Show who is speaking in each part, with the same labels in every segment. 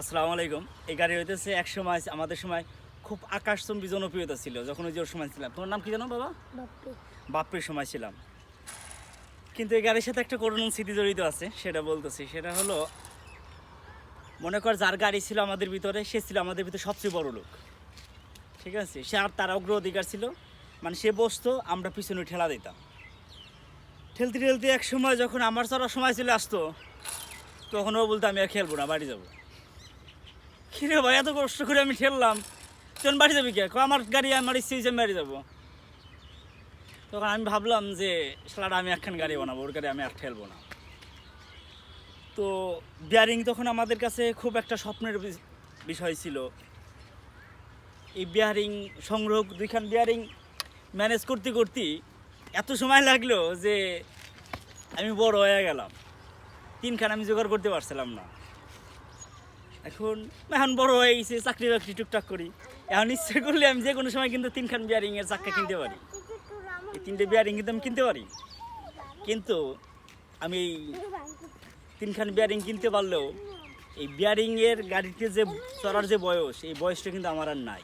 Speaker 1: আসসালামু আলাইকুম। এই গাড়ি হইতেছে এক সময় আমাদের সময় খুব আকাশচম্বী জনপ্রিয়তা ছিল যখন ওই যে ওর সময় ছিলাম। তোমার নাম কি জানো বাবা?
Speaker 2: বাপ্পি।
Speaker 1: বাপের সময় ছিলাম। কিন্তু এই গাড়ির সাথে একটা করুণ স্মৃতি জড়িত আছে সেটা বলতেছি। সেটা হলো মনে কর যার গাড়ি ছিল আমাদের ভিতরে সে ছিল আমাদের ভিতরে সবচেয়ে বড় লোক। ঠিক আছে? সে আর তার অগ্র অধিকার ছিল। মানে সে বসতো আমরা পিছনে ঠেলা দিতাম। ঠেলতে ঠেলতে এক সময় যখন আমার চড়ার সময় চলে আসতো তখন ও বলতো আমি আর খেলব না বাড়ি যাব। কিরে ভাই, এত কষ্ট করে আমি ঠেললাম তখন বাড়ি যাবি কে? আমার গাড়ি, আমার ইচ্ছে হয়েছে বাড়ি যাব। তখন আমি ভাবলাম যে সালাটা আমি একখান গাড়ি বানাবো, ওর গাড়ি আমি আর ঠেলবো না। তো বিয়ারিং তখন আমাদের কাছে খুব একটা স্বপ্নের বিষয় ছিল। এই বিয়ারিং সংগ্রহ, দুইখান বিয়ারিং ম্যানেজ করতে করতে এত সময় লাগল যে, আমি বড় হয়ে গেলাম। তিনখান আমি জোগাড় করতে পারছিলাম না। এখন এখন বড় হয়ে গেছে, চাকরি বাকরি টুকটাক করি। এখন ইচ্ছে করলে আমি যে কোনো সময় কিন্তু তিনখান বিয়ারিং এর চাক্কা কিনতে পারি। এই তিনটে বিয়ারিং কিন্তু আমি কিনতে পারি। কিন্তু আমি তিনখান বিয়ারিং কিনতে পারলেও এই বিয়ারিং এর গাড়িতে যে চড়ার যে বয়স, এই বয়সটা কিন্তু আমার আর নাই।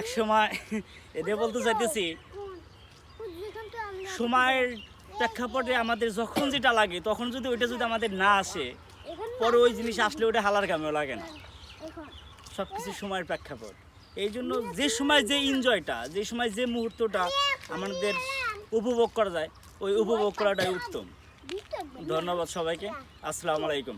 Speaker 1: এক সময় এটা বলতে চাইতেছি, সময়ের প্রেক্ষাপটে আমাদের যখন যেটা লাগে, তখন যদি ওইটা যদি আমাদের না আসে পরে ওই জিনিস আসলে ওটা হালার কামেও লাগে না। সব কিছু সময়ের প্রেক্ষাপট। এই জন্য যে সময় যে এনজয়টা যে সময় যে মুহূর্তটা আমাদের উপভোগ করা যায়, ওই উপভোগ করাটাই উত্তম। ধন্যবাদ সবাইকে। আসসালামু আলাইকুম।